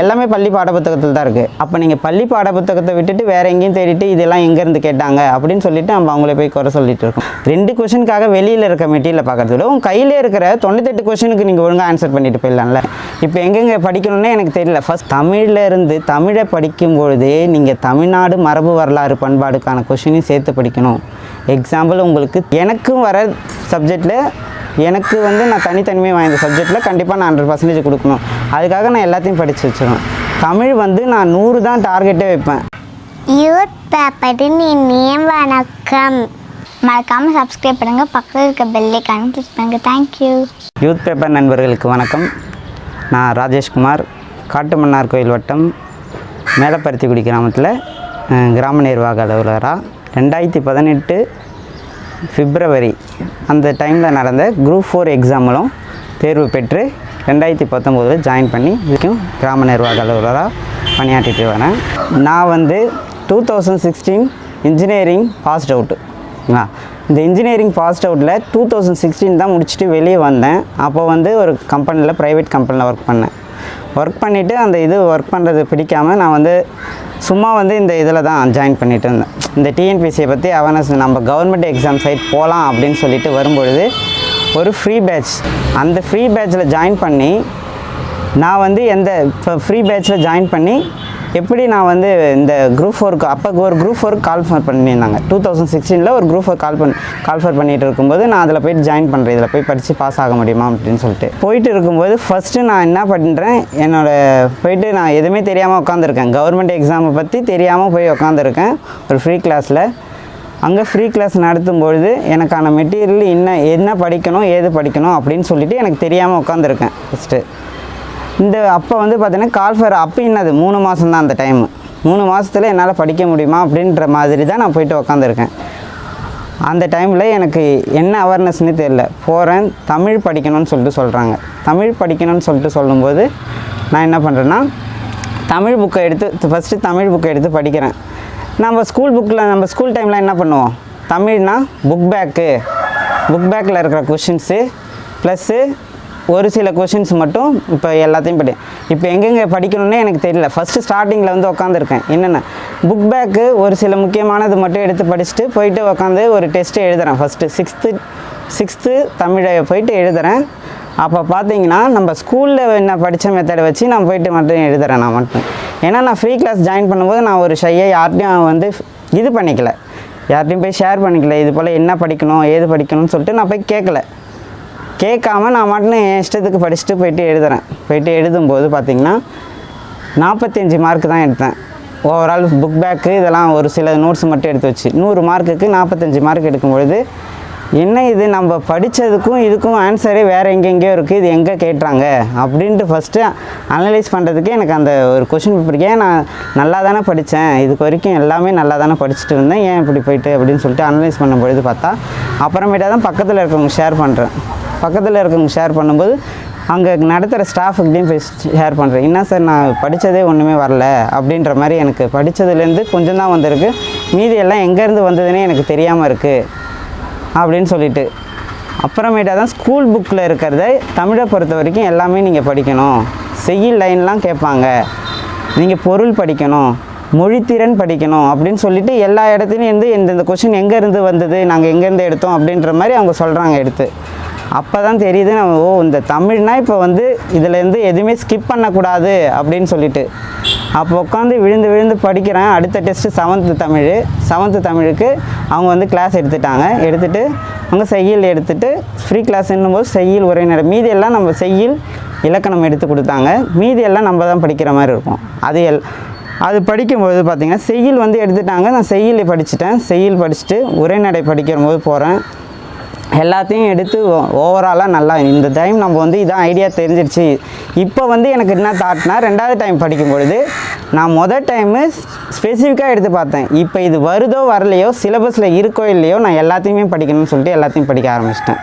எல்லாமே பள்ளி பாடப்புத்தகத்தில் தான் இருக்குது அப்போ நீங்கள் பள்ளி பாடப்புத்தகத்தை விட்டுட்டு வேறு எங்கேயும் தேடிட்டு இதெல்லாம் எங்கேருந்து கேட்டாங்க அப்படின்னு சொல்லிட்டு நம்ம அவங்கள போய் குறை சொல்லிட்டு இருக்கோம். ரெண்டு கொஷனுக்காக வெளியில் இருக்க மெட்டீரியல் பார்க்குறத விட உங்கள் கையிலே இருக்கிற தொண்ணூத்தெட்டு கொஷனுக்கு நீங்கள் ஒழுங்காக ஆன்சர் பண்ணிட்டு போயிடலாம்ல. இப்போ எங்கெங்கே படிக்கணும்னே எனக்கு தெரியல. ஃபஸ்ட் தமிழில் இருந்து தமிழை படிக்கும்பொழுதே நீங்கள் தமிழ்நாடு மரபு வரலாறு பண்பாடுக்கான கொஷினையும் சேர்த்து படிக்கணும். எக்ஸாம்பிள் உங்களுக்கு எனக்கும் வர சப்ஜெக்டில் எனக்கு வந்து நான் தனித்தனிமையாக வாய்ந்த சப்ஜெக்டில் கண்டிப்பாக நான் ஹண்ட்ரட் பர்சன்டேஜ் கொடுக்கணும். அதுக்காக நான் எல்லாத்தையும் படித்து வச்சிருவேன். தமிழ் வந்து நான் நூறு தான் டார்கெட்டே வைப்பேன். யூத் பேப்பரின் இனிய வணக்கம். மறக்காமல் சப்ஸ்கிரைப் பண்ணுங்கள் பக்கத்தில் இருக்க பெல்லைக்கான கிளிக் பண்ணுங்கள் தேங்க்யூ யூத் பேப்பர் நண்பர்களுக்கு வணக்கம். நான் ராஜேஷ்குமார் காட்டுமன்னார் கோயில் வட்டம் மேலப்பருத்திக்குடி கிராமத்தில் கிராம நிர்வாக அலுவலராக ரெண்டாயிரத்தி பதினெட்டு பிப்ரவரி அந்த டைமில் நடந்த குரூப் ஃபோர் எக்ஸாமிலும் தேர்வு பெற்று ரெண்டாயிரத்தி பத்தொம்போதில் ஜாயின் பண்ணி இதுக்கும் கிராம நிர்வாக அலுவலராக பணியாற்றிட்டு வரேன். நான் வந்து two thousand sixteen engineering passed அவுட்டுங்களா இந்த இன்ஜினியரிங் பாஸ்ட் அவுட்டில் டூ தௌசண்ட் சிக்ஸ்டீன் தான் முடிச்சுட்டு வெளியே வந்தேன். அப்போ வந்து ஒரு கம்பெனியில் ப்ரைவேட் கம்பெனியில் ஒர்க் பண்ணேன். ஒர்க் பண்ணிவிட்டு அந்த இது ஒர்க் பண்ணுறது பிடிக்காமல் நான் வந்து சும்மா வந்து இந்த இதில் தான் ஜாயின் பண்ணிட்டு இருந்தேன். இந்த டிஎன்பிசியை பற்றி அவேர்னஸ் நம்ம கவர்மெண்ட் எக்ஸாம் சைட் போகலாம் அப்படின்னு சொல்லிட்டு வரும்பொழுது ஒரு ஃப்ரீ பேட்ச் அந்த ஃப்ரீ பேட்சில் ஜாயின் பண்ணி நான் வந்து எந்த இப்போ ஃப்ரீ பேட்ச்சில் ஜாயின் பண்ணி எப்படி நான் வந்து இந்த குரூப் ஃபோருக்கு அப்போ ஒரு குரூப் ஃபோருக்கு கால் ஃபர் பண்ணியிருந்தாங்க. டூ தௌசண்ட் சிக்ஸ்டீனில் ஒரு குரூப் ஃபோர் கால் பண்ணி கால் ஃபர் பண்ணிகிட்டு இருக்கும்போது நான் அதில் போயிட்டு ஜாயின் பண்ணுறேன் இதில் போய் படித்து பாஸ் ஆக முடியுமா அப்படின்னு சொல்லிட்டு. போயிட்டு இருக்கும்போது ஃபஸ்ட்டு நான் என்ன பண்ணுறேன் என்னோட போயிட்டு நான் எதுவுமே தெரியாமல் உட்காந்துருக்கேன் கவர்மெண்ட் எக்ஸாமை பற்றி தெரியாமல் போய் உட்காந்துருக்கேன் ஒரு ஃப்ரீ கிளாஸில் அங்கே ஃப்ரீ கிளாஸ் நடத்தும் பொழுது எனக்கான மெட்டீரியல் என்ன என்ன படிக்கணும் ஏது படிக்கணும் அப்படின்னு சொல்லிவிட்டு எனக்கு தெரியாமல் உட்காந்துருக்கேன் ஃபஸ்ட்டு இந்த அப்போ வந்து பார்த்தீங்கன்னா கால்ஃபர் அப்போ என்னது? மூணு மாதம் தான் அந்த டைமு மூணு மாதத்தில் என்னால் படிக்க முடியுமா அப்படின்ற மாதிரி தான் நான் போயிட்டு உக்காந்துருக்கேன். அந்த டைமில் எனக்கு என்ன அவேர்னஸ்னே தெரியல. போகிறேன் தமிழ் படிக்கணும்னு சொல்லிட்டு சொல்கிறாங்க தமிழ் படிக்கணும்னு சொல்லிட்டு சொல்லும்போது நான் என்ன பண்ணுறேன்னா தமிழ் புக்கை எடுத்து ஃபஸ்ட்டு தமிழ் புக்கை எடுத்து படிக்கிறேன். நம்ம ஸ்கூல் புக்கில் நம்ம ஸ்கூல் டைமில் என்ன பண்ணுவோம்? தமிழ்னா புக் பேக்கு புக் பேக்கில் இருக்கிற கொஷின்ஸு ப்ளஸ்ஸு ஒரு சில கொஷின்ஸ் மட்டும் இப்போ எல்லாத்தையும் படி. இப்போ எங்கெங்கே படிக்கணும்னே எனக்கு தெரியல. ஃபஸ்ட்டு ஸ்டார்டிங்கில் வந்து உட்காந்துருக்கேன் என்னென்ன? புக் பேக்கு ஒரு சில முக்கியமானது மட்டும் எடுத்து படிச்சுட்டு போயிட்டு உட்காந்து ஒரு டெஸ்ட்டு எழுதுகிறேன் ஃபஸ்ட்டு சிக்ஸ்த்து சிக்ஸ்த்து தமிழை போயிட்டு எழுதுகிறேன் அப்போ பார்த்தீங்கன்னா நம்ம ஸ்கூலில் என்ன படித்த மெத்தடை வச்சு நான் போயிட்டு மட்டும் எழுதுகிறேன் நான் மட்டும். ஏன்னா நான் ஃப்ரீ கிளாஸ் ஜாயின் பண்ணும்போது நான் ஒரு ஷையை யார்ட்டையும் வந்து இது பண்ணிக்கல. யார்ட்டையும் போய் ஷேர் பண்ணிக்கல. இது போல் என்ன படிக்கணும் ஏது படிக்கணும்னு சொல்லிட்டு நான் போய் கேட்கல கேட்காம நான் மட்டும் என் இஷ்டத்துக்கு படிச்சுட்டு போயிட்டு எழுதுறேன். போயிட்டு எழுதும்போது பார்த்திங்கன்னா நாற்பத்தஞ்சு மார்க் தான் எடுத்தேன். ஓவரால் புக் பேக்கு இதெல்லாம் ஒரு சில நோட்ஸ் மட்டும் எடுத்து வச்சு. நூறு மார்க்குக்கு நாற்பத்தஞ்சு மார்க் எடுக்கும்பொழுது என்ன இது நம்ம படித்ததுக்கும் இதுக்கும் ஆன்சரே வேறு எங்கெங்கேயோ இருக்குது இது எங்கே கேட்டுறாங்க அப்படின்ட்டு ஃபஸ்ட்டு அனலைஸ் பண்ணுறதுக்கு எனக்கு அந்த ஒரு கொஷின் பேப்பருக்கு ஏன் நான் நல்லா தானே படித்தேன் இதுக்கு வரைக்கும் எல்லாமே நல்லா தானே படிச்சுட்டு இருந்தேன் ஏன் இப்படி போயிட்டு? அப்படின்னு சொல்லிட்டு அனலைஸ் பண்ணும்பொழுது பார்த்தா அப்புறமேட்டா தான் பக்கத்தில் இருக்கவங்க ஷேர் பண்ணுறேன் பக்கத்தில் இருக்கவங்க ஷேர் பண்ணும்போது அங்கே நடத்துகிற ஸ்டாஃபுக்கிட்டையும் போய் ஷேர் பண்ணுறேன் என்ன சார் நான் படித்ததே ஒன்றுமே வரல. அப்படின்ற மாதிரி எனக்கு படித்ததுலேருந்து கொஞ்சம் தான் வந்திருக்கு. மீதி எல்லாம் எங்கேருந்து வந்ததுன்னே எனக்கு தெரியாமல் இருக்குது அப்படின்னு சொல்லிட்டு. அப்புறமேட்டா தான் ஸ்கூல் புக்கில் இருக்கிறத தமிழை பொறுத்த வரைக்கும் எல்லாமே நீங்கள் படிக்கணும். செய்யுள் லைன்லாம் கேட்பாங்க. நீங்கள் பொருள் படிக்கணும். மொழித்திறன் படிக்கணும். அப்படின்னு சொல்லிட்டு எல்லா இடத்துலையும் இருந்து இந்தந்த கொஷின் எங்கேருந்து வந்தது? நாங்கள் எங்கேருந்து எடுத்தோம்? அப்படின்ற மாதிரி அவங்க சொல்கிறாங்க எடுத்து. அப்போ தான் தெரியுது நம்ம ஓ இந்த தமிழ்னா இப்போ வந்து இதுலேருந்து எதுவுமே ஸ்கிப் பண்ணக்கூடாது அப்படின்னு சொல்லிட்டு. அப்போ உட்காந்து விழுந்து விழுந்து படிக்கிறேன். அடுத்த டெஸ்ட்டு செவன்த்து தமிழ். செவன்த்து தமிழுக்கு அவங்க வந்து கிளாஸ் எடுத்துட்டாங்க. எடுத்துட்டு அவங்க செய்யல் எடுத்துட்டு ஃப்ரீ கிளாஸ் போது செய்யுள் உரைநடை மீதி எல்லாம் நம்ம செய்யுள் இலக்கணம் எடுத்து கொடுத்தாங்க. மீதி எல்லாம் நம்ம தான் படிக்கிற மாதிரி இருக்கும். அது எல் அது படிக்கும்போது பார்த்திங்கன்னா செய்யுள் வந்து எடுத்துட்டாங்க. நான் செய்யுள் படிச்சுட்டேன். செய்யுள் படிச்சுட்டு உரைநடை படிக்கிற போது போகிறேன் எல்லாத்தையும் எடுத்து ஓவராலாக நல்லா இந்த டைம் நம்ம வந்து இதான் ஐடியா தெரிஞ்சிருச்சு. இப்போ வந்து எனக்கு என்ன தாட்னா ரெண்டாவது டைம் படிக்கும் பொழுது நான் மொதல் டைமு ஸ்பெசிஃபிக்காக எடுத்து பார்த்தேன். இப்போ இது வருதோ வரலையோ சிலபஸில் இருக்கோ இல்லையோ நான் எல்லாத்தையுமே படிக்கணும்னு சொல்லிட்டு எல்லாத்தையும் படிக்க ஆரம்பிச்சிட்டேன்.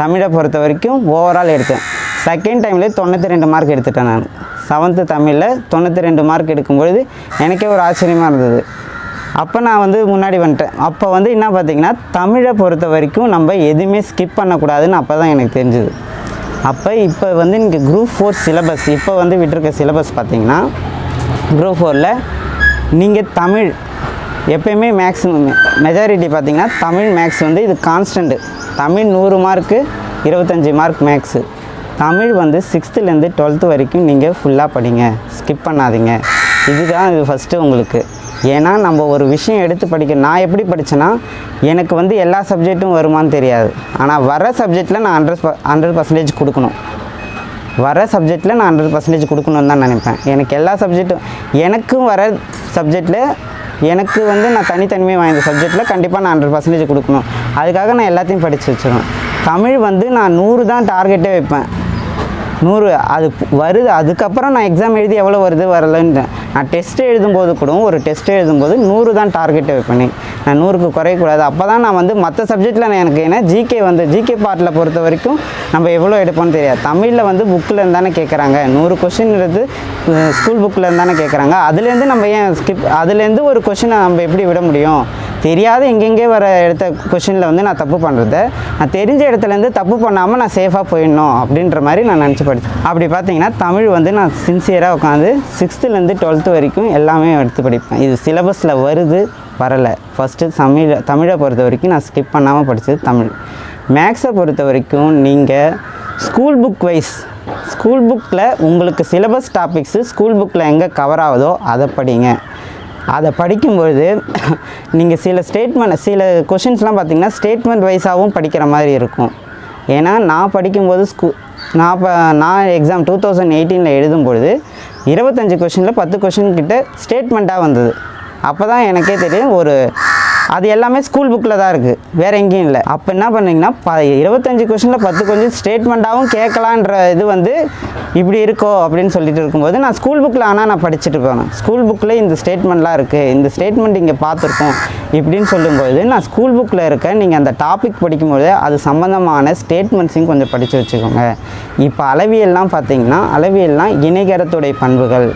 தமிழை பொறுத்த வரைக்கும் ஓவரால் எடுத்தேன். செகண்ட் டைம்லேயே தொண்ணூற்றி ரெண்டு மார்க் எடுத்துட்டேன் நான். செவன்த்து தமிழில் தொண்ணூற்றி ரெண்டு மார்க் எடுக்கும்பொழுது எனக்கே ஒரு ஆச்சரியமாக இருந்தது. அப்போ நான் வந்து முன்னாடி வந்துட்டேன். அப்போ வந்து என்ன பார்த்தீங்கன்னா தமிழை பொறுத்த வரைக்கும் நம்ம எதுவுமே ஸ்கிப் பண்ணக்கூடாதுன்னு அப்போ தான் எனக்கு தெரிஞ்சுது. அப்போ இப்போ வந்து நீங்கள் குரூப் ஃபோர் சிலபஸ் இப்போ வந்து விட்டுருக்க சிலபஸ் பார்த்தீங்கன்னா குரூப் ஃபோரில் நீங்கள் தமிழ் எப்பயுமே மேக்ஸிமம் மெஜாரிட்டி பார்த்திங்கன்னா தமிழ் மேக்ஸ் வந்து இது கான்ஸ்டண்ட்டு தமிழ் நூறு மார்க்கு இருபத்தஞ்சி மார்க் மேக்ஸு தமிழ் வந்து சிக்ஸ்த்துலேருந்து டுவெல்த்து வரைக்கும் நீங்கள் ஃபுல்லாக படிங்க. ஸ்கிப் பண்ணாதீங்க. இதுதான் இது ஃபஸ்ட்டு உங்களுக்கு. ஏன்னா நம்ம ஒரு விஷயம் எடுத்து படிக்க நான் எப்படி படித்தேன்னா எனக்கு வந்து எல்லா சப்ஜெக்ட்டும் வருமான்னு தெரியாது. ஆனால் வர சப்ஜெக்டில் நான் ஹண்ட்ரட் ஹண்ட்ரட் பர்சன்டேஜ் கொடுக்கணும். வர சப்ஜெக்டில் நான் ஹண்ட்ரட் பர்சன்டேஜ் கொடுக்கணும்னு தான் நினைப்பேன். எனக்கு எல்லா சப்ஜெக்ட்டும் எனக்கும் வர சப்ஜெக்டில் எனக்கு வந்து நான் தனித்தன்மை வாய்ந்த சப்ஜெக்டில் கண்டிப்பாக நான் ஹண்ட்ரட் பர்சன்டேஜ் கொடுக்கணும். அதுக்காக நான் எல்லாத்தையும் படித்து வச்சிருவேன். தமிழ் வந்து நான் நூறு தான் டார்கெட்டே வைப்பேன். நூறு அது வருது. அதுக்கப்புறம் நான் எக்ஸாம் எழுதி எவ்வளோ வருது வரலன்ட்டேன் நான் டெஸ்ட் எழுதும்போது கூட ஒரு டெஸ்ட் எழுதும்போது நூறு தான் டார்கெட் வைப்பேன். நான் நூறுக்கு குறையக்கூடாது. அப்போ தான் நான் வந்து மற்ற சப்ஜெக்டில் நான் எனக்கு ஏன்னா ஜிகே வந்து ஜிகே பார்ட்டில் பொறுத்த வரைக்கும் நம்ம எவ்வளோ எடுப்போம்னு தெரியாது. தமிழில் வந்து புக்கில் இருந்தானே கேட்குறாங்க நூறு கொஷின்றது ஸ்கூல் புக்கில் இருந்தானே கேட்குறாங்க அதுலேருந்து நம்ம ஏன் ஸ்கிப் அதுலேருந்து ஒரு கொஷினை நம்ம எப்படி விட முடியும்? தெரியாத எங்கெங்கே வர எடுத்த கொஷினில் வந்து நான் தப்பு பண்ணுறத நான் தெரிஞ்ச இடத்துலேருந்து தப்பு பண்ணாமல் நான் சேஃபாக போயிடணும் அப்படின்ற மாதிரி நான் நினச்சி படித்தேன் அப்படி பார்த்தீங்கன்னா தமிழ் வந்து நான் சின்சியராக உட்காந்து சிக்ஸ்த்துலேருந்து டுவெல்த்து வரைக்கும் எல்லாமே எடுத்து படிப்பேன். இது சிலபஸில் வருது வரலை. ஃபஸ்ட்டு தமிழை தமிழை பொறுத்த வரைக்கும் நான் ஸ்கிப் பண்ணாமல் படித்தது தமிழ். மேக்ஸை பொறுத்த வரைக்கும் நீங்கள் ஸ்கூல் புக் வைஸ் ஸ்கூல் புக்கில் உங்களுக்கு சிலபஸ் டாபிக்ஸு ஸ்கூல் புக்கில் எங்கே கவர் ஆகுதோ அதை படிங்க. அதை படிக்கும்பொழுது நீங்கள் சில ஸ்டேட்மெண்ட் சில கொஷின்ஸ்லாம் பார்த்தீங்கன்னா ஸ்டேட்மெண்ட் வைஸாகவும் படிக்கிற மாதிரி இருக்கும். ஏன்னா நான் படிக்கும்போது ஸ்கூ நான் இப்போ நான் எக்ஸாம் டூ தௌசண்ட் எயிட்டீனில் எழுதும்பொழுது இருபத்தஞ்சி கொஷினில் பத்து கொஷின் கிட்ட ஸ்டேட்மெண்ட்டாக வந்தது. அப்போ தான் எனக்கே தெரியும் ஒரு அது எல்லாமே ஸ்கூல் புக்கில் தான் இருக்குது வேறு எங்கேயும் இல்லை. அப்போ என்ன பண்ணீங்கன்னா ப இருபத்தஞ்சு கொஷினில் பத்து கொஞ்சம் ஸ்டேட்மெண்ட்டாகவும் கேட்கலான்ற இது வந்து இப்படி இருக்கோ அப்படின்னு சொல்லிட்டு இருக்கும்போது நான் ஸ்கூல் புக்கில் ஆனால் நான் படிச்சுட்டு போனேன். ஸ்கூல் புக்கில் இந்த ஸ்டேட்மெண்ட்லாம் இருக்குது இந்த ஸ்டேட்மெண்ட் இங்கே பார்த்துருக்கோம் இப்படின்னு சொல்லும்போது நான் ஸ்கூல் புக்கில் இருக்க நீங்கள் அந்த டாபிக் படிக்கும்போது அது சம்மந்தமான ஸ்டேட்மெண்ட்ஸையும் கொஞ்சம் படித்து வச்சுக்கோங்க. இப்போ அளவியல்லாம் பார்த்தீங்கன்னா அளவியல்லாம் இணைகரத்துடைய பண்புகள்.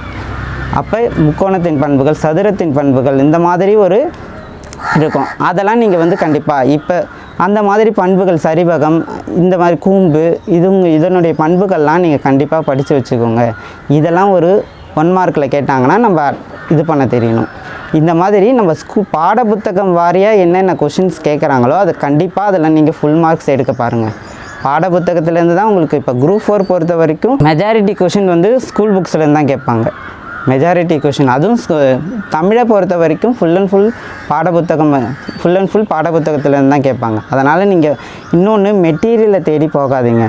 அப்போ முக்கோணத்தின் பண்புகள் சதுரத்தின் பண்புகள் இந்த மாதிரி ஒரு இருக்கும். அதெல்லாம் நீங்கள் வந்து கண்டிப்பாக இப்போ அந்த மாதிரி பண்புகள் சரிவகம் இந்த மாதிரி கூம்பு இதுங்க இதனுடைய பண்புகள்லாம் நீங்கள் கண்டிப்பாக படித்து வச்சுக்கோங்க. இதெல்லாம் ஒரு ஒன் மார்க்கில் கேட்டாங்கன்னா நம்ம இது பண்ண தெரியணும். இந்த மாதிரி நம்ம ஸ்கூ பாட புத்தகம் வாரியாக என்னென்ன கொஷின்ஸ் கேட்குறாங்களோ அதை கண்டிப்பாக அதெல்லாம் நீங்கள் ஃபுல் மார்க்ஸ் எடுக்க பாருங்கள் பாட புத்தகத்துலேருந்து தான் உங்களுக்கு இப்போ குரூப் ஃபோர் பொறுத்த வரைக்கும் மெஜாரிட்டி கொஷின் வந்து ஸ்கூல் புக்ஸ்லேருந்து தான் கேட்பாங்க. மெஜாரிட்டி கொஷின் அதுவும் தமிழை பொறுத்த வரைக்கும் ஃபுல் அண்ட் ஃபுல் பாடப்புத்தகம் ஃபுல் அண்ட் ஃபுல் பாடப்புத்தகத்துலேருந்து தான் கேட்பாங்க. அதனால் நீங்கள் இன்னொன்று மெட்டீரியலை தேடி போகாதீங்க.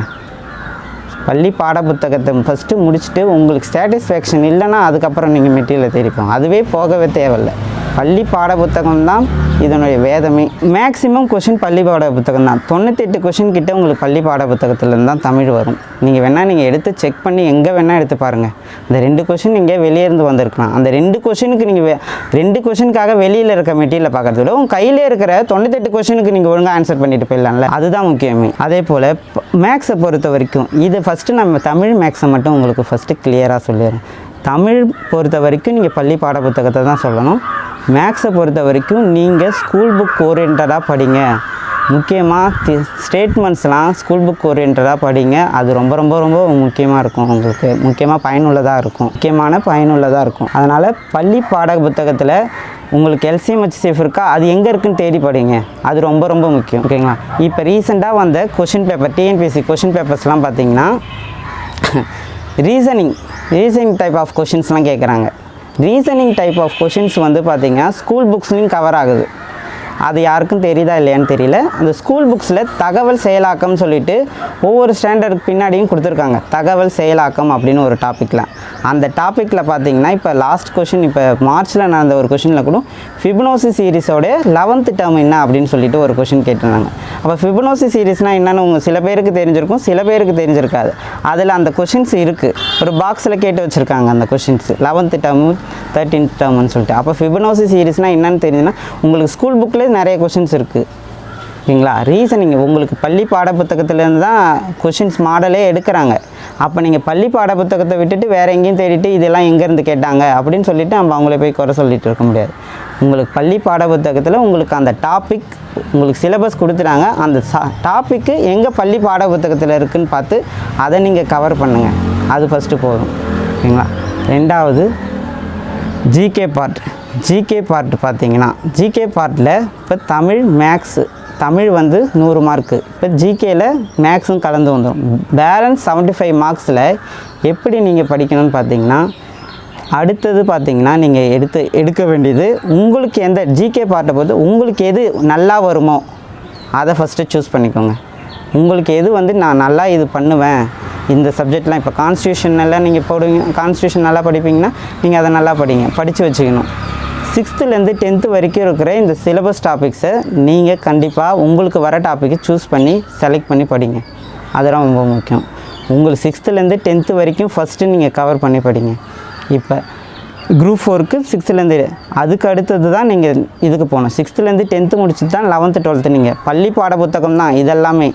பள்ளி பாடப்புத்தகத்தை ஃபஸ்ட்டு முடிச்சுட்டு உங்களுக்கு சாட்டிஸ்ஃபேக்ஷன் இல்லைன்னா அதுக்கப்புறம் நீங்கள் மெட்டீரியலை தேடிப்போங்க அதுவே போகவே தேவையில்லை. பள்ளி பாட புத்தகம் தான் இதனுடைய வேதமே. மேக்ஸிமம் கொஷின் பள்ளி பாட புத்தகம் தான். தொண்ணூத்தெட்டு கொஷின் கிட்ட உங்களுக்கு பள்ளி பாட புத்தகத்துலேருந்து தான் தமிழ் வரும். நீங்கள் வேணால் நீங்கள் எடுத்து செக் பண்ணி எங்கே வேணால் எடுத்து பாருங்கள் அந்த ரெண்டு கொஷின் இங்கே வெளியே இருந்து வந்திருக்கலாம். அந்த ரெண்டு கொஷினுக்கு நீங்கள் ரெண்டு கொஷினுக்காக வெளியில் இருக்க மெட்டீரியலை பார்க்கறத விட உங்கள் கையிலே இருக்கிற தொண்ணூத்தெட்டு கொஷினுக்கு நீங்கள் ஒழுங்காக ஆன்சர் பண்ணிட்டு போயிடலாம்ல. அதுதான் முக்கியமே. அதே போல் மேக்ஸை பொறுத்த வரைக்கும் இது ஃபஸ்ட்டு நம்ம தமிழ் மேக்ஸை மட்டும் உங்களுக்கு ஃபஸ்ட்டு கிளியராக சொல்லிடுறேன். தமிழ் பொறுத்த வரைக்கும் நீங்கள் பள்ளி பாட புத்தகத்தை தான் சொல்லணும். மேக்ஸை பொறுத்த வரைக்கும் நீங்கள் ஸ்கூல் புக் ஓரியன்டாக படிங்க. முக்கியமாக ஸ்டேட்மெண்ட்ஸ்லாம் ஸ்கூல் புக் ஓரியன்டாக படிங்க. அது ரொம்ப ரொம்ப ரொம்ப முக்கியமாக இருக்கும் உங்களுக்கு. முக்கியமாக பயனுள்ளதாக இருக்கும். முக்கியமான பயனுள்ளதாக இருக்கும். அதனால் பள்ளி பாட புத்தகத்தில் உங்களுக்கு எல்சிஎம் ஹெச்சிஎஃப் இருக்கா? அது எங்கே இருக்குன்னு தேடி படிங்க. அது ரொம்ப ரொம்ப முக்கியம். ஓகேங்களா? இப்போ ரீசெண்டாக வந்த கொஷின் பேப்பர் டிஎன்பிஎஸ்சி கொஷின் பேப்பர்ஸ்லாம் பார்த்தீங்கன்னா ரீசனிங் ரீசனிங் டைப் ஆஃப் கொஷின்ஸ்லாம் கேட்குறாங்க ரீசனிங் டைப் ஆஃப் கொஷின்ஸ் வந்து பார்த்தீங்கன்னா ஸ்கூல் புக்ஸ்லையும் கவர் ஆகுது. அது யாருக்கும் தெரியுதா இல்லையான்னு தெரியல. அந்த ஸ்கூல் புக்ஸில் தகவல் செயலாக்கம்னு சொல்லிட்டு ஒவ்வொரு ஸ்டாண்டர்டுக்கு பின்னாடியும் கொடுத்துருக்காங்க. தகவல் செயலாக்கம் அப்படின்னு ஒரு டாப்பிக்கில் அந்த டாப்பிக்கில் பார்த்தீங்கன்னா இப்போ லாஸ்ட் கொஷின் இப்போ மார்ச்சில் நடந்த ஒரு கொஷினில் கூட ஃபிபனோசி சீரிஸோட லெவன்த்து டேர்ம் என்ன அப்படின்னு சொல்லிட்டு ஒரு கொஷின் கேட்டிருந்தாங்க. அப்போ ஃபிபனோசி சீரிஸ்னால் என்னென்னு உங்கள் சில பேருக்கு தெரிஞ்சிருக்கும் சில பேருக்கு தெரிஞ்சிருக்காது. அதில் அந்த கொஷின்ஸ் இருக்குது ஒரு பாக்ஸில் கேட்டு வச்சுருக்காங்க அந்த கொஷின்ஸ் லெவன்த்து டேர்மு தேர்ட்டீன்த் டேர்ம்னு சொல்லிட்டு. அப்போ ஃபிபனோசி சீரிஸ்னால் என்னென்னு தெரிஞ்சுன்னா உங்களுக்கு ஸ்கூல் புக்கில் நிறைய கொஷின்ஸ் இருக்குது ஓகேங்களா ரீசனிங் உங்களுக்கு பள்ளி பாடப்புத்தகத்துலேருந்து தான் கொஷின்ஸ் மாடலே எடுக்கிறாங்க. அப்போ நீங்கள் பள்ளி பாடப்புத்தகத்தை விட்டுட்டு வேறு எங்கேயும் தேடிட்டு இதெல்லாம் எங்கேருந்து கேட்டாங்க அப்படின்னு சொல்லிவிட்டு நம்ம அவங்கள போய் குறை சொல்லிட்டு இருக்க முடியாது. உங்களுக்கு பள்ளி பாட புத்தகத்தில் உங்களுக்கு அந்த டாபிக் உங்களுக்கு சிலபஸ் கொடுத்துட்டாங்க. அந்த டாப்பிக்கு எங்கே பள்ளி பாட புத்தகத்தில் இருக்குதுன்னு பார்த்து அதை நீங்கள் கவர் பண்ணுங்கள் அது ஃபஸ்ட்டு போதும். ஓகேங்களா ரெண்டாவது ஜிகே பார்ட் ஜிகே பார்ட் பார்த்தீங்கன்னா ஜிகே பார்ட்டில் இப்போ தமிழ் மேக்ஸு தமிழ் வந்து நூறு மார்க்கு இப்போ ஜிகேயில் மேக்ஸும் கலந்து வந்துடும் பேலன்ஸ் 75 ஃபைவ் மார்க்ஸில் எப்படி நீங்கள் படிக்கணும்னு பார்த்தீங்கன்னா அடுத்தது பார்த்தீங்கன்னா நீங்கள் எடுத்து எடுக்க வேண்டியது உங்களுக்கு எந்த ஜிகே பார்ட்டை பொறுத்து உங்களுக்கு எது நல்லா வருமோ அதை ஃபஸ்ட்டு சூஸ் பண்ணிக்கோங்க. உங்களுக்கு எது வந்து நான் நல்லா இது பண்ணுவேன் இந்த சப்ஜெக்ட்லாம் இப்போ கான்ஸ்டியூஷன் எல்லாம் நீங்கள் போடுவீங்க கான்ஸ்டியூஷன் நல்லா படிப்பீங்கன்னா நீங்கள் அதை நல்லா படிங்க படித்து வச்சுக்கணும். சிக்ஸ்த்துலேருந்து டென்த்து வரைக்கும் இருக்கிற இந்த சிலபஸ் டாபிக்ஸை நீங்கள் கண்டிப்பாக உங்களுக்கு வர டாப்பிக்கை சூஸ் பண்ணி செலக்ட் பண்ணி படிங்க. அதெல்லாம் ரொம்ப முக்கியம். உங்களுக்கு சிக்ஸ்த்துலேருந்து டென்த்து வரைக்கும் ஃபஸ்ட்டு நீங்கள் கவர் பண்ணி படிங்க. இப்போ குரூப் ஃபோருக்கு சிக்ஸ்த்துலேருந்து அதுக்கு அடுத்தது தான் நீங்கள் இதுக்கு போகணும். சிக்ஸ்த்துலேருந்து டென்த்து முடிச்சுட்டு தான் லெவன்த்து டுவெல்த்து நீங்கள் பள்ளி பாட புத்தகம் தான் இதெல்லாமே.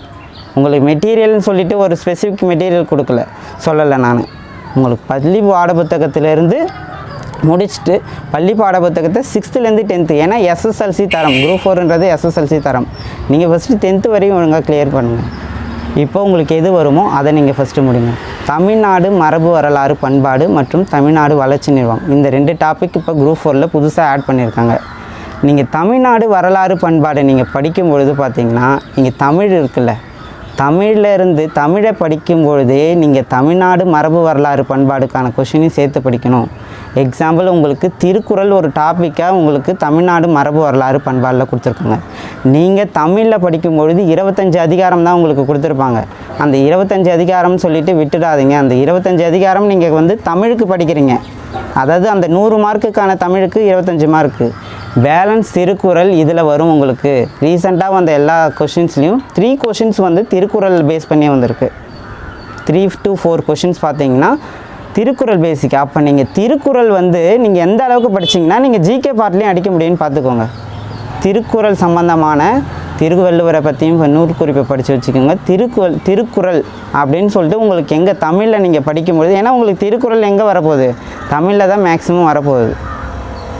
உங்களுக்கு மெட்டீரியல்னு சொல்லிவிட்டு ஒரு ஸ்பெசிஃபிக் மெட்டீரியல் கொடுக்கல. சொல்லலை நான். உங்களுக்கு பள்ளி பாட புத்தகத்திலேருந்து முடிச்சுட்டு பள்ளி பாட புத்தகத்தை சிக்ஸ்த்துலேருந்து டென்த்து ஏன்னா எஸ்எஸ்எல்சி தரம். குரூப் ஃபோர்ன்றது எஸ்எஸ்எல்சி தரம். நீங்கள் ஃபஸ்ட்டு டென்த்து வரையும் ஒழுங்காக கிளியர் பண்ணுங்கள் இப்போ உங்களுக்கு எது வருமோ அதை நீங்கள் ஃபஸ்ட்டு முடிங்க. தமிழ்நாடு மரபு வரலாறு பண்பாடு மற்றும் தமிழ்நாடு வளர்ச்சி நிர்வாகம் இந்த ரெண்டு டாபிக் இப்போ குரூப் ஃபோரில் புதுசாக ஆட் பண்ணியிருக்காங்க. நீங்கள் தமிழ்நாடு வரலாறு பண்பாடை நீங்கள் படிக்கும் பொழுது பார்த்தீங்கன்னா நீங்கள் தமிழ் இருக்குல்ல. தமிழிலிருந்து தமிழை படிக்கும் பொழுதே நீங்கள் தமிழ்நாடு மரபு வரலாறு பண்பாடுக்கான கொஷினையும் சேர்த்து படிக்கணும். எக்ஸாம்பிள் உங்களுக்கு திருக்குறள் ஒரு டாப்பிக்காக உங்களுக்கு தமிழ்நாடு மரபு வரலாறு பண்பாடில் கொடுத்துருக்குங்க. நீங்கள் தமிழில் படிக்கும் பொழுது இருபத்தஞ்சு அதிகாரம் தான் உங்களுக்கு கொடுத்துருப்பாங்க. அந்த இருபத்தஞ்சு அதிகாரம்னு சொல்லிட்டு விட்டுடாதீங்க. அந்த இருபத்தஞ்சு அதிகாரம் நீங்கள் வந்து தமிழுக்கு படிக்கிறீங்க. அதாவது அந்த நூறு மார்க்குக்கான தமிழுக்கு இருபத்தஞ்சி மார்க்கு. பேலன்ஸ் திருக்குறள் இதில் வரும் உங்களுக்கு. ரீசெண்டாக வந்த எல்லா கொஷின்ஸ்லேயும் த்ரீ கொஷின்ஸ் வந்து திருக்குறள் பேஸ் பண்ணி வந்திருக்கு. த்ரீ டு ஃபோர் கொஷின்ஸ் பார்த்தீங்கன்னா திருக்குறள் பேசிக் அப்போ நீங்கள் திருக்குறள் வந்து நீங்கள் எந்த அளவுக்கு படிச்சீங்கன்னா நீங்கள் ஜிகே பார்ட்லேயும் அடிக்க முடியும்னு பார்த்துக்கோங்க திருக்குறள் சம்பந்தமான திருவள்ளுவரை பற்றியும் இப்போ நூற்குறிப்பை படித்து வச்சுக்கோங்க. திருக்குறள் திருக்குறள் அப்படின்னு சொல்லிட்டு உங்களுக்கு எங்கே தமிழில் நீங்கள் படிக்கும்பொழுது ஏன்னா உங்களுக்கு திருக்குறள் எங்கே வரப்போகுது? தமிழில் தான் மேக்ஸிமம் வரப்போகுது.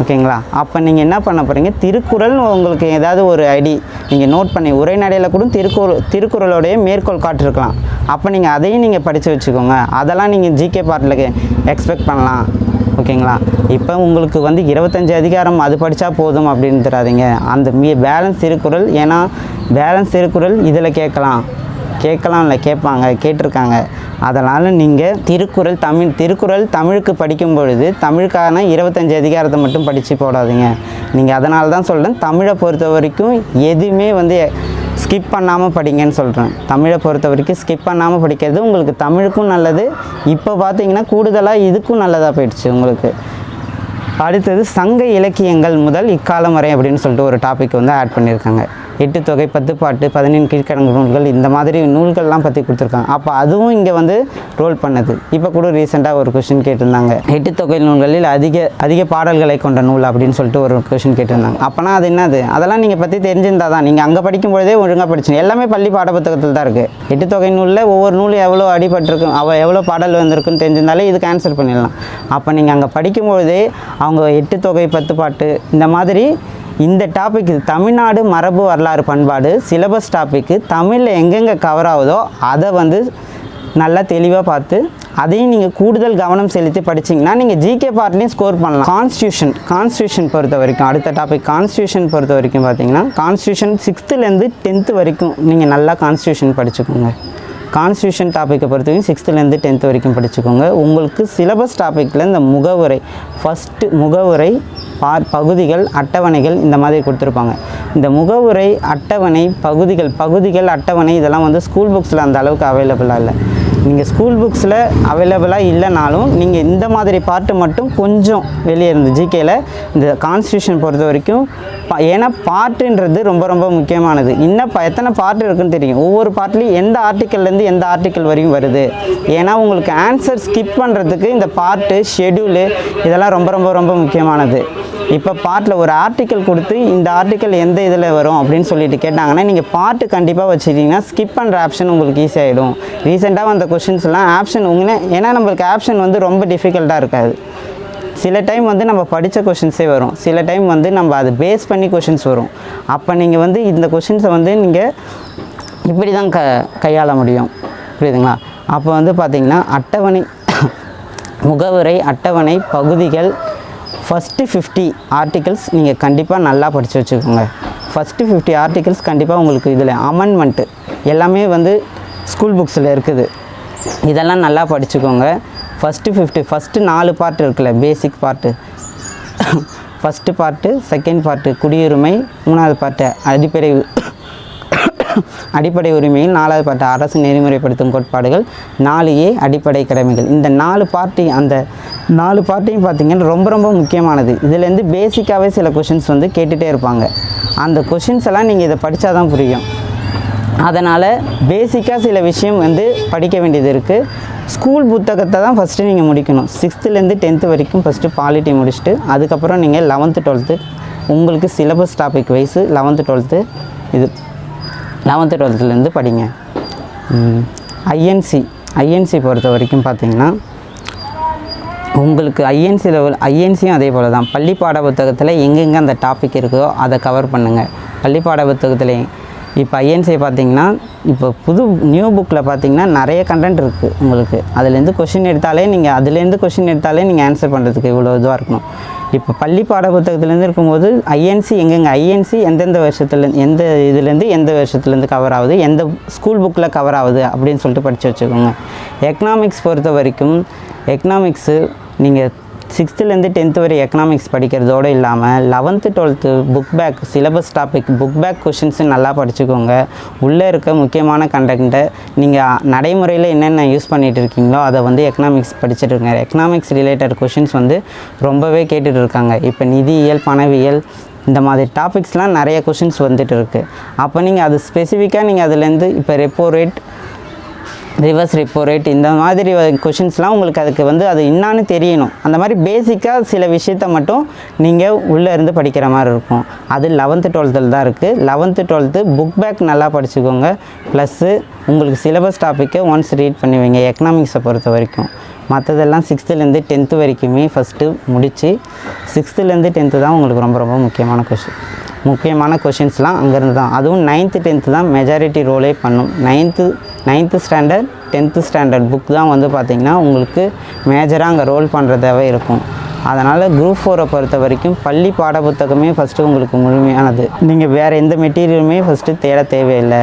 ஓகேங்களா? அப்போ நீங்கள் என்ன பண்ண போகிறீங்க திருக்குறள் உங்களுக்கு ஏதாவது ஒரு ஐடி நீங்கள் நோட் பண்ணி உரைநடையில் கூட திருக்குறள் திருக்குறளோடைய மேற்கோள் காட்டிருக்கலாம். அப்போ நீங்கள் அதையும் நீங்கள் படித்து வச்சுக்கோங்க. அதெல்லாம் நீங்கள் ஜிகே பாட்டிலுக்கு எக்ஸ்பெக்ட் பண்ணலாம். ஓகேங்களா? இப்போ உங்களுக்கு வந்து இருபத்தஞ்சி அதிகாரம் அது படித்தா போதும் அப்படின்னு தராதிங்க அந்த மீ பேலன்ஸ் திருக்குறள் ஏன்னா பேலன்ஸ் திருக்குறள் இதில் கேட்கலாம். கேட்கலாம் இல்லை கேட்பாங்க கேட்டிருக்காங்க. அதனால் நீங்கள் திருக்குறள் தமிழ் திருக்குறள் தமிழுக்கு படிக்கும் பொழுது தமிழுக்கான இருபத்தஞ்சி அதிகாரத்தை மட்டும் படித்து போடாதீங்க. நீங்கள் அதனால தான் சொல்கிறேன் தமிழை பொறுத்த வரைக்கும் எதுவுமே வந்து ஸ்கிப் பண்ணாமல் படிங்கன்னு சொல்கிறேன் தமிழை பொறுத்த வரைக்கும் ஸ்கிப் பண்ணாமல் படிக்கிறது உங்களுக்கு தமிழுக்கும் நல்லது. இப்போ பார்த்தீங்கன்னா கூடுதலாக இதுக்கும் நல்லதாக போயிடுச்சு உங்களுக்கு. அடுத்தது சங்க இலக்கியங்கள் முதல் இக்காலம் வரை அப்படின்னு சொல்லிட்டு ஒரு டாபிக் வந்து ஆட் பண்ணியிருக்காங்க. எட்டு தொகை பத்து பாட்டு பதினேழு கீழ்க்கணக்கு நூல்கள் இந்த மாதிரி நூல்கள்லாம் பற்றி கொடுத்துருக்காங்க. அப்போ அதுவும் இங்கே வந்து ரோல் பண்ணுது. இப்போ கூட ரீசெண்டாக ஒரு கொஷின் கேட்டிருந்தாங்க. எட்டு தொகை நூல்களில் அதிக அதிக பாடல்களை கொண்ட நூல் அப்படின்னு சொல்லிட்டு ஒரு கொஷின் கேட்டிருந்தாங்க. அப்போனா அது என்னது? அதெல்லாம் நீங்கள் பற்றி தெரிஞ்சிருந்தா தான். நீங்கள் அங்கே படிக்கும் பொழுதே ஒழுங்காக படிச்சீங்க எல்லாமே பள்ளி பாடப்புத்தகத்தில் தான் இருக்குது எட்டு தொகை நூலில் ஒவ்வொரு நூலும் எவ்வளோ அடிபட்டிருக்கும் அவள் எவ்வளோ பாடல் வந்திருக்குன்னு தெரிஞ்சிருந்தாலே இதுக்கு ஆன்சர் பண்ணிடலாம். அப்போ நீங்கள் அங்கே படிக்கும் பொழுதே அவங்க எட்டு தொகை பத்து பாட்டு இந்த மாதிரி இந்த டாபிக் தமிழ்நாடு மரபு வரலாறு பண்பாடு சிலபஸ் டாப்பிக்கு தமிழில் எங்கெங்கே கவர் ஆகுதோ அதை வந்து நல்லா தெளிவாக பார்த்து அதையும் நீங்கள் கூடுதல் கவனம் செலுத்தி படிச்சீங்கன்னா நீங்கள் ஜிகே பார்ட்லேயும் ஸ்கோர் பண்ணலாம். கான்ஸ்டியூஷன் கான்ஸ்டியூஷன் பொறுத்த வரைக்கும் அடுத்த டாபிக் கான்ஸ்டியூஷன் பொறுத்த வரைக்கும் பார்த்தீங்கன்னா கான்ஸ்டியூஷன் சிக்ஸ்த்துலேருந்து டென்த்து வரைக்கும் நீங்கள் நல்லா கான்ஸ்டியூஷன் படிச்சுக்கோங்க. கான்ஸ்டியூஷன் டாப்பிக்கை பொறுத்த வரைக்கும் சிக்ஸ்த்துலேருந்து டென்த்து வரைக்கும் படிச்சுக்கோங்க. உங்களுக்கு சிலபஸ் டாப்பிக்கில் இந்த முகவுரை ஃபஸ்ட்டு முகவுரை பகுதிகள் அட்டவணைகள் இந்த மாதிரி கொடுத்துருப்பாங்க. இந்த முகவுரை அட்டவணை பகுதிகள் பகுதிகள் அட்டவணை இதெல்லாம் வந்து ஸ்கூல் புக்ஸில் அந்த அளவுக்கு அவைலபிளாக இல்லை. நீங்கள் ஸ்கூல் புக்ஸில் அவைலபிளாக இல்லைனாலும் நீங்கள் இந்த மாதிரி பார்ட்டு மட்டும் கொஞ்சம் வெளியே இருந்து ஜிகேயில் இந்த கான்ஸ்டியூஷன் பொறுத்த வரைக்கும் ஏன்னா பார்ட்டுன்றது ரொம்ப ரொம்ப முக்கியமானது. இன்னும் இப்போ எத்தனை பாட்டு இருக்குன்னு தெரியும். ஒவ்வொரு பாட்டுலையும் எந்த ஆர்டிக்கல்லேருந்து எந்த ஆர்டிக்கல் வரையும் வருது. ஏன்னா உங்களுக்கு ஆன்சர் ஸ்கிப் பண்ணுறதுக்கு இந்த பார்ட்டு ஷெட்யூலு இதெல்லாம் ரொம்ப ரொம்ப ரொம்ப முக்கியமானது. இப்போ பார்ட்டில் ஒரு ஆர்டிக்கல் கொடுத்து இந்த ஆர்டிக்கல் எந்த இதில் வரும் அப்படின்னு சொல்லிட்டு கேட்டாங்கன்னா நீங்கள் பார்ட்டு கண்டிப்பாக வச்சுக்கிட்டிங்கன்னா ஸ்கிப் பண்ணுற ஆப்ஷன் உங்களுக்கு ஈஸியாகிடும் ரீசெண்டாக வந்த கொஷின்ஸ்லாம் ஆப்ஷன் உங்களே ஏன்னா நம்மளுக்கு ஆப்ஷன் வந்து ரொம்ப டிஃபிகல்ட்டாக இருக்காது. சில டைம் வந்து நம்ம படித்த கொஷின்ஸே வரும். சில டைம் வந்து நம்ம அதை பேஸ் பண்ணி கொஷின்ஸ் வரும். அப்போ நீங்கள் வந்து இந்த கொஷின்ஸை வந்து நீங்கள் இப்படி தான் க கையாள முடியும். புரியுதுங்களா? அப்போ வந்து பார்த்திங்கன்னா அட்டவணை முகவரை அட்டவணை பகுதிகள் ஃபஸ்ட்டு ஃபிஃப்டி ஆர்டிகல்ஸ் நீங்கள் கண்டிப்பாக நல்லா படித்து வச்சுக்கோங்க. ஃபஸ்ட்டு ஃபிஃப்டி ஆர்டிகல்ஸ் கண்டிப்பாக உங்களுக்கு இதில் அமெண்ட்மெண்ட்டு எல்லாமே வந்து ஸ்கூல் புக்ஸில் இருக்குது. இதெல்லாம் நல்லா படிச்சுக்கோங்க. ஃபஸ்ட்டு ஃபிஃப்டி ஃபஸ்ட்டு நாலு பார்ட் இருக்குல்ல basic part first part second part குடியுரிமை மூணாவது பார்ட்டு அடிப்படை அடிப்படை உரிமையில் நாலாவது பாட்டு அரசு நெறிமுறைப்படுத்தும் கோட்பாடுகள் நாலு ஏ அடிப்படை கடமைகள். இந்த நாலு பார்ட்டி அந்த நாலு பார்ட்டியும் பார்த்தீங்கன்னா ரொம்ப ரொம்ப முக்கியமானது. இதுலேருந்து பேசிக்காகவே சில கொஷின்ஸ் வந்து கேட்டுகிட்டே இருப்பாங்க. அந்த கொஷின்ஸ் எல்லாம் நீங்கள் இதை படித்தா தான் புரியும். அதனால் பேசிக்காக சில விஷயம் வந்து படிக்க வேண்டியது இருக்குது ஸ்கூல் புத்தகத்தை தான் ஃபஸ்ட்டு நீங்கள் முடிக்கணும். சிக்ஸ்த்துலேருந்து டென்த்து வரைக்கும் ஃபஸ்ட்டு பாலிட்டி முடிச்சுட்டு அதுக்கப்புறம் நீங்கள் லெவன்த்து டுவெல்த்து உங்களுக்கு syllabus topic wise eleventh twelfth இது லெவன்த்து டுவெல்த்துலேருந்து படிங்க ஐஎன்சி ஐஎன்சி பொறுத்த வரைக்கும் பார்த்திங்கன்னா உங்களுக்கு ஐஎன்சி லெவல் ஐஎன்சியும் அதே போல் தான். பள்ளி பாட புத்தகத்தில் எங்கெங்கே அந்த டாபிக் இருக்கோ அதை கவர் பண்ணுங்கள் பள்ளி பாட புத்தகத்தில் இப்போ ஐஎன்சி பார்த்தீங்கன்னா இப்போ புது நியூ புக்கில் பார்த்தீங்கன்னா நிறைய கண்டென்ட் இருக்குது உங்களுக்கு. அதுலேருந்து கொஷின் எடுத்தாலே நீங்கள் அதுலேருந்து கொஷின் எடுத்தாலே நீங்கள் ஆன்சர் பண்ணுறதுக்கு இவ்வளோ இதுவாக இருக்கணும். இப்போ பள்ளி பாட புத்தகத்துலேருந்து இருக்கும்போது ஐஎன்சி எங்கெங்கே? ஐஎன்சி எந்தெந்த வருஷத்துலேருந்து எந்த இதுலேருந்து எந்த வருஷத்துலேருந்து கவர் ஆகுது? எந்த ஸ்கூல் புக்கில் கவர் ஆகுது? அப்படின்னு சொல்லிட்டு படித்து வச்சுக்கோங்க. எக்கனாமிக்ஸ் பொறுத்த வரைக்கும் எக்கனாமிக்ஸு நீங்கள் சிக்ஸ்த்துலேருந்து டென்த்து வரை எக்கனாமிக்ஸ் படிக்கிறதோடு இல்லாமல் eleventh twelfth book back syllabus topic book back questions நல்லா படிச்சுக்கோங்க. உள்ளே இருக்க முக்கியமான கண்டென்ட்டை நீங்கள் நடைமுறையில் என்னென்ன யூஸ் பண்ணிகிட்டு இருக்கீங்களோ அதை வந்து எக்கனாமிக்ஸ் படிச்சுட்டு இருங்க. எக்கனாமிக்ஸ் ரிலேட்டட் கொஷின்ஸ் வந்து ரொம்பவே கேட்டுட்டு இருக்காங்க. இப்போ நிதியியல் பணவியல் இந்த மாதிரி டாபிக்ஸ்லாம் நிறைய கொஷின்ஸ் வந்துட்டு இருக்குது அப்போ நீங்கள் அது ஸ்பெசிஃபிக்காக நீங்கள் அதுலேருந்து இப்போ repo rate reverse repo rate இந்த மாதிரி கொஷின்ஸ்லாம் உங்களுக்கு அதுக்கு வந்து அது என்னான்னு தெரியணும். அந்த மாதிரி பேசிக்காக சில விஷயத்த மட்டும் நீங்கள் உள்ளே இருந்து படிக்கிற மாதிரி இருக்கும். அது லெவன்த்து டுவெல்த்தில் தான் இருக்குது லெவன்த்து டுவெல்த்து புக் பேக் நல்லா படிச்சுக்கோங்க. ப்ளஸ்ஸு உங்களுக்கு சிலபஸ் டாப்பிக்கை ஒன்ஸ் ரீட் பண்ணி வைங்க. எக்கனாமிக்ஸை பொறுத்த வரைக்கும். மற்றதெல்லாம் சிக்ஸ்த்துலேருந்து டென்த்து வரைக்குமே ஃபஸ்ட்டு முடித்து சிக்ஸ்த்துலேருந்து டென்த்து தான் உங்களுக்கு ரொம்ப ரொம்ப முக்கியமான கொஷின் முக்கியமான கொஷின்ஸ்லாம் அங்கேருந்து தான் அதுவும் நைன்த்து டென்த்து தான் மெஜாரிட்டி ரோலே பண்ணும். Ninth ninth standard tenth standard book தான் வந்து பார்த்திங்கன்னா உங்களுக்கு மேஜராக அங்கே ரோல் பண்ணுறதாவே இருக்கும். அதனால் குரூப் ஃபோரை பொறுத்த வரைக்கும் பள்ளி பாட புத்தகமே ஃபஸ்ட்டு உங்களுக்கு முழுமையானது. நீங்கள் வேறு எந்த மெட்டீரியலுமே ஃபஸ்ட்டு தேட தேவையில்லை.